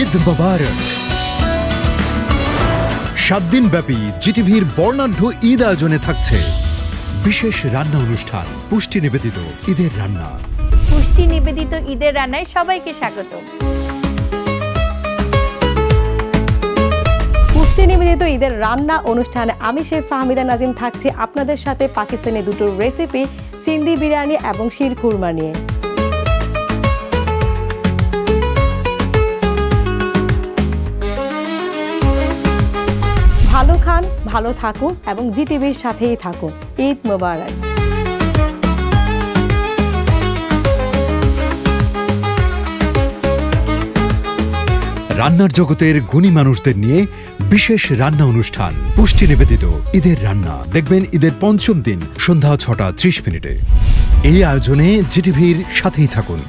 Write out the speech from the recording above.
ঈদ মোবারক। সাত দিন ব্যাপী জিটিভির বর্ণাঢ্য ঈদ আয়োজনে থাকছে বিশেষ রান্না অনুষ্ঠান পুষ্টি নিবেদিত ঈদের রান্না। পুষ্টি নিবেদিত ঈদের রান্নায় সবাইকে স্বাগত। পুষ্টি নিবেদিত ঈদের রান্না অনুষ্ঠানে আমি শেফ ফাহমিদা নাজিম থাকছি আপনাদের সাথে পাকিস্তানি দুটো রেসিপি সিন্ধি বিরিয়ানি এবং শির খুরমা নিয়ে। ভালো খান, ভালো থাকুন এবং জিটিভির সাথেই থাকুন। ঈদ মোবারক। রান্নার জগতের গুণী মানুষদের নিয়ে বিশেষ রান্না অনুষ্ঠান পুষ্টি নিবেদিত ঈদের রান্না। দেখবেন ঈদের পঞ্চম দিন, সন্ধ্যা ছটা ত্রিশ মিনিটে। এই আয়োজনে জিটিভির সাথেই থাকুন।